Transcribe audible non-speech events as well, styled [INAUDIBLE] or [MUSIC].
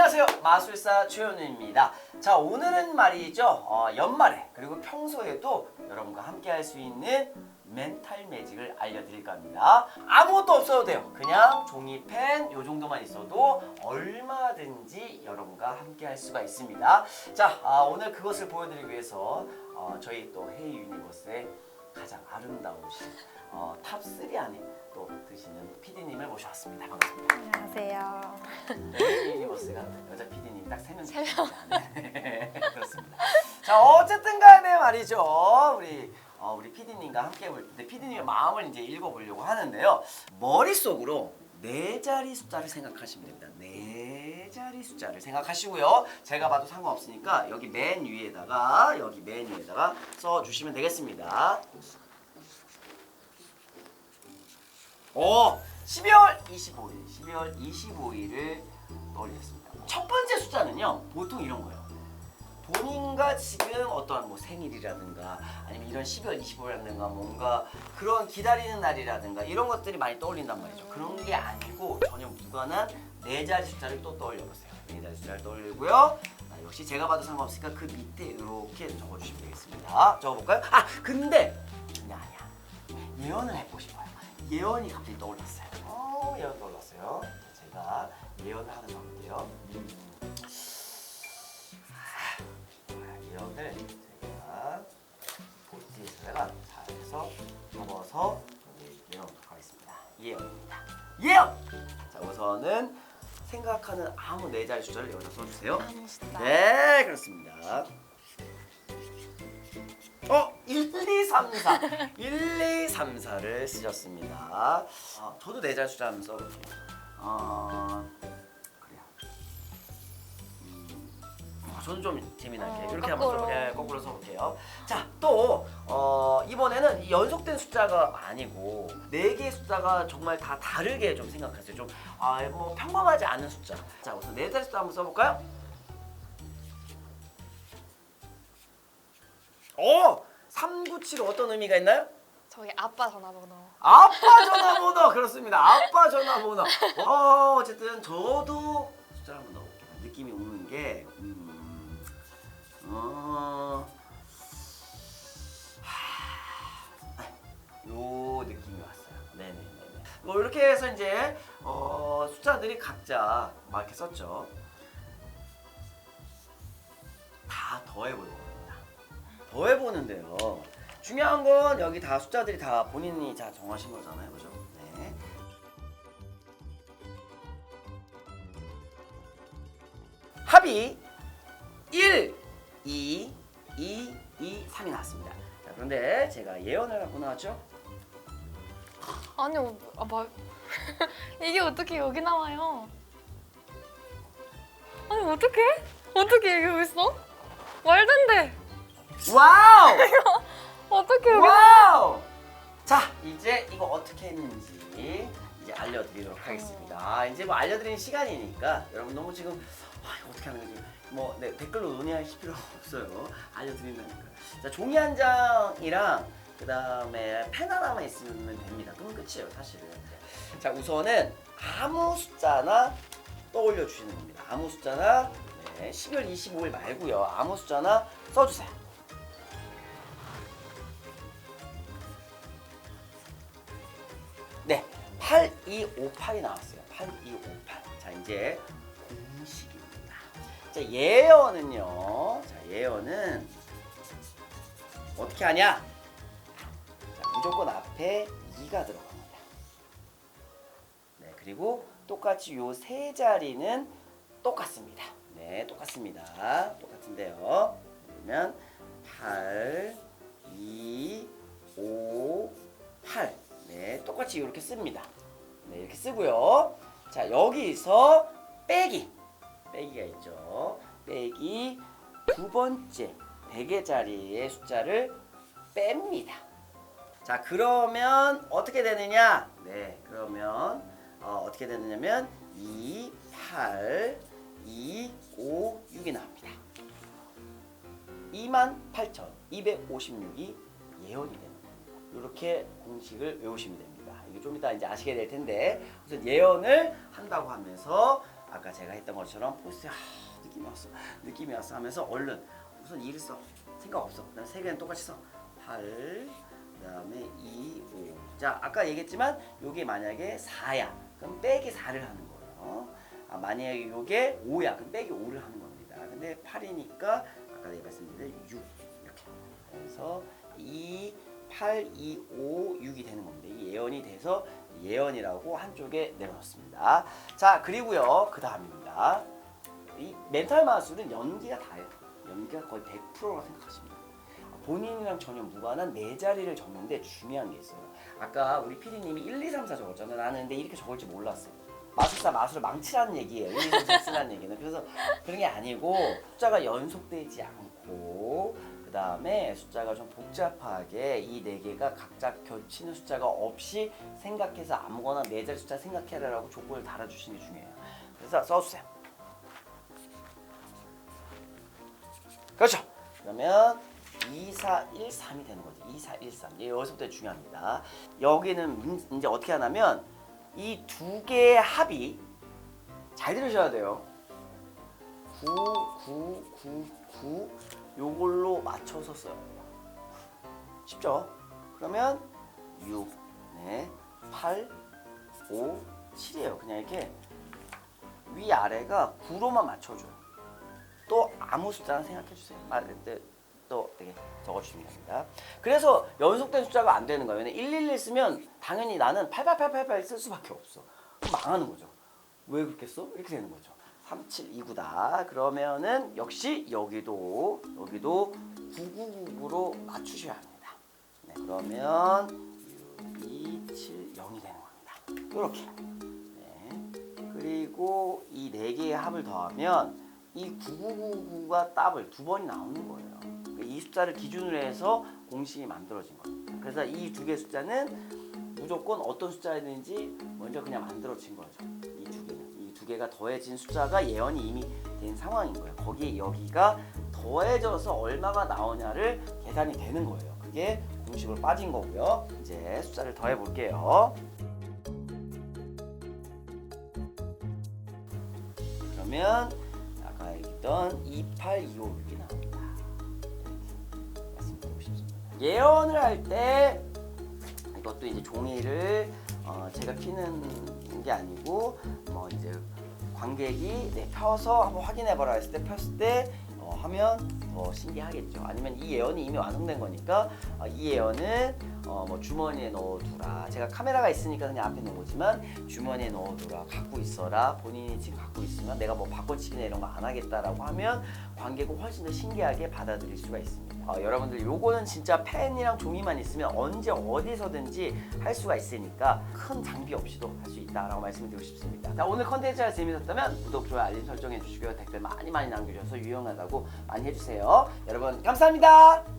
안녕하세요. 마술사 최현우입니다. 자 오늘은 말이죠. 어, 연말에 그리고 평소에도 여러분과 함께 할 수 있는 멘탈 매직을 알려드릴까 합니다. 아무것도 없어도 돼요. 그냥 종이펜 요 정도만 있어도 얼마든지 여러분과 함께 할 수가 있습니다. 자 아, 오늘 그것을 보여드리기 위해서 어, 저희 또 헤이 유니버스의 가장 아름다우신 어, 탑3 안에 또 드시는 PD님을 모셔왔습니다 반갑습니다 안녕하세요. 네, 유니버스가 여자 PD님 딱 세 명. 세 명. 네, [LAUGHS] 그렇습니다. 자, 어쨌든 간에 말이죠. 우리 어, 우리 PD님과 함께 볼 텐데 PD님의 마음을 이제 읽어보려고 하는데요. 머릿속으로 네 자리 숫자를 생각하시면 됩니다. 네 자리 숫자를 생각하시고요. 제가 봐도 상관없으니까 여기 맨 위에다가 여기 맨 위에다가 써주시면 되겠습니다. 어, 12월 25일, 12월 25일을 떠올리겠습니다. 첫 번째 숫자는요, 보통 이런 거예요. 본인과 지금 어떠한 뭐 생일이라든가 아니면 이런 12월 25일이라든가 뭔가 그런 기다리는 날이라든가 이런 것들이 많이 떠올린단 말이죠. 그런 게 아니고 전혀 무관한 네 자리 숫자를 또 떠올려 보세요. 네 자리 숫자를 떠올리고요. 아, 역시 제가 봐도 상관없으니까 그 밑에 이렇게 적어주시면 되겠습니다. 적어볼까요? 아 근데 근데 아니야. 예언을 해보고 싶어요. 예언이 갑자기 떠올랐어요. 어, 예언 떠올랐어요. 자, 제가 예언을 하나 적을게요. 아, 예언을 제가 포스트잇에다가 잘 해서 접어서 여기 내놓도록 하겠습니다. 예언입니다. 예언! 자, 우선은 생각하는 아무 네 자리 숫자를 여기다 써주세요. 아무 숫자. 네, 그렇습니다. 어, 1, 2, 3, 4. 1, 2, 3, 4를 쓰셨습니다. 아, 저도 네 자리 숫자 한번 써볼게요. 어, 그래요. 음, 어, 저는 좀 재미나게 어, 이렇게 한번 거꾸로. 써볼게요. 거꾸로 써볼게요. 자, 또 어, 이번에는 이 연속된 숫자가 아니고 네 개의 숫자가 정말 다 다르게 좀 생각하세요. 좀 아, 뭐 평범하지 않은 숫자. 자, 우선 네 자리 숫자 한번 써볼까요? 어! 397 어떤 의미가 있나요? 저희 아빠 전화번호. 아빠 전화번호 그렇습니다. 아빠 전화번호. 어 어쨌든 저도 숫자를 한번 넣어볼게요. 느낌이 오는 게 음, 어, 하, 요 느낌이 왔어요. 네네네. 뭐 이렇게 해서 이제 어, 숫자들이 각자 막 이렇게 썼죠. 다 겁니다. 더 해보는데요. 중요한 건 여기 다 숫자들이 다 본인이 다 정하신 거잖아요, 그죠? 네. 합이 1, 2, 2, 2, 3이 나왔습니다. 자, 그런데 제가 예언을 갖고 나왔죠? 아니, 어, 아, 말... [LAUGHS] 이게 어떻게 여기 나와요? 아니, 어떻게? 어떻게 여기 있어? 말도 안 돼. 와우! [LAUGHS] 어떻게 여기? 와우! 자, 이제 이거 어떻게 했는지 이제 알려드리도록 하겠습니다. 아, 이제 뭐 알려드리는 시간이니까 여러분 너무 지금 아, 이거 어떻게 하는 거지? 뭐 네, 댓글로 논의하실 필요 [LAUGHS] 없어요. 알려드린다니까. 자, 종이 한 장이랑 그 다음에 펜 하나만 있으면 됩니다. 그럼 끝이에요, 사실은. 자, 우선은 아무 숫자나 떠올려 주시는 겁니다. 아무 숫자나 네, 12월 25일 말고요. 아무 숫자나 써주세요. 8258이 나왔어요. 8258. 자, 이제 공식입니다. 자, 예언은요. 자, 예언은 어떻게 하냐? 자, 무조건 앞에 2가 들어갑니다. 네, 그리고 똑같이 요 세 자리는 똑같습니다. 네, 똑같습니다. 똑같은데요. 그러면 8, 2, 5, 8. 네, 똑같이 이렇게 씁니다. 네, 이렇게 쓰고요. 자, 여기서 빼기. 빼기가 있죠. 빼기 두 번째 베개 자리의 숫자를 뺍니다. 자, 그러면 어떻게 되느냐? 네, 그러면 어, 어떻게 되느냐면 2, 8, 2, 5, 6이 나옵니다. 28,256이 예언이 되는 겁니다. 이렇게 공식을 외우시면 됩니다. 이게 좀 이따 이제 아시게 될 텐데. 우선 예언을 한다고 하면서 아까 제가 했던 것처럼 포스트에 아, 느낌이 왔어. 느낌이 왔어 하면서 얼른 우선 2를 써. 생각 없어. 그다음 세 개는 똑같이 써8 그다음에 2, 5. 자 아까 얘기했지만 요게 만약에 4야. 그럼 빼기 4를 하는 거예요. 아, 만약에 요게 5야. 그럼 빼기 5를 하는 겁니다. 근데 8이니까 아까 내가 말씀드린 6 이렇게 그래서 2, 8, 2, 5, 6이 되는 겁니다. 이 예언이 돼서 예언이라고 한쪽에 내려놓습니다. 자 그리고요 그 다음입니다. 이 멘탈 마술은 연기가 다예요. 연기가 거의 100%라고 생각하시면 돼요 본인이랑 전혀 무관한 네 자리를 적는데 중요한 게 있어요. 아까 우리 피디님이 1, 2, 3, 4 적었잖아요. 나는 근데 이렇게 적을 줄 몰랐어요. 마술사 마술을 망치라는 얘기예요. 1, 2, 3, 4 쓰라는 얘기는. 그래서 그런 게 아니고 숫자가 연속되지 않고 그 다음에 숫자가 좀 복잡하게 이 네 개가 각자 겹치는 숫자가 없이 생각해서 아무거나 네 자리 숫자 생각해라라고 조건을 달아주시는 게 중요해요. 그래서 써주세요. 그렇죠. 그러면 2, 4, 1, 3이 되는 거죠. 2, 4, 1, 3. 예, 여기서부터 중요합니다. 여기는 문- 이제 어떻게 하냐면 이 두 개의 합이 잘 들으셔야 돼요. 9, 9, 9, 9 요걸로 맞춰서 써요. 쉽죠? 그러면 6, 네, 8, 5, 7이에요. 그냥 이렇게 위 아래가 9로만 맞춰줘요. 또 아무 숫자나 생각해 주세요. 말할 때또 되게 적어주시면 됩니다. 그래서 연속된 숫자가 안 되는 거예요. 111 쓰면 당연히 나는 8888쓸 수밖에 없어. 망하는 거죠. 왜 그렇게 써? 이렇게 되는 거죠. 3729다. 그러면은 역시 여기도 여기도 9999로 맞추셔야 합니다. 네, 그러면 6, 2, 7, 0이 되는 겁니다. 이렇게. 네. 그리고 이 네 개의 합을 더하면 이 9999가 더블 두 번이 나오는 거예요. 그러니까 이 숫자를 기준으로 해서 공식이 만들어진 겁니다. 그래서 이 두 개의 숫자는 무조건 어떤 숫자든지 먼저 그냥 만들어진 거죠. 이두두 개가 더해진 숫자가 예언이 이미 된 상황인 거예요. 거기에 여기가 더해져서 얼마가 나오냐를 계산이 되는 거예요. 그게 공식으로 빠진 거고요. 이제 숫자를 더해 볼게요. 그러면 아까 얘기했던 28256이 나옵니다. 예언을 할 때 이것도 이제 종이를 어, 제가 피는 게 아니고 뭐 이제 관객이 네, 펴서 한번 확인해봐라 했을 때 폈을 때 어, 하면 더 신기하겠죠. 아니면 이 예언이 이미 완성된 거니까 어, 이 예언은 어, 뭐 주머니에 넣어두라. 제가 카메라가 있으니까 그냥 앞에 놓은 거지만 주머니에 넣어두라. 갖고 있어라. 본인이 지금 갖고 있으면 내가 뭐 바꿔치기나 이런 거 안 하겠다라고 하면 관객은 훨씬 더 신기하게 받아들일 수가 있습니다. 어, 여러분들 요거는 진짜 펜이랑 종이만 있으면 언제 어디서든지 할 수가 있으니까 큰 장비 없이도 할 수 있다라고 말씀을 드리고 싶습니다. 자, 오늘 컨텐츠가 재밌었다면 구독, 좋아요, 알림 설정해 주시고요. 댓글 많이 많이 남겨주셔서 유용하다고 많이 해주세요. 여러분 감사합니다.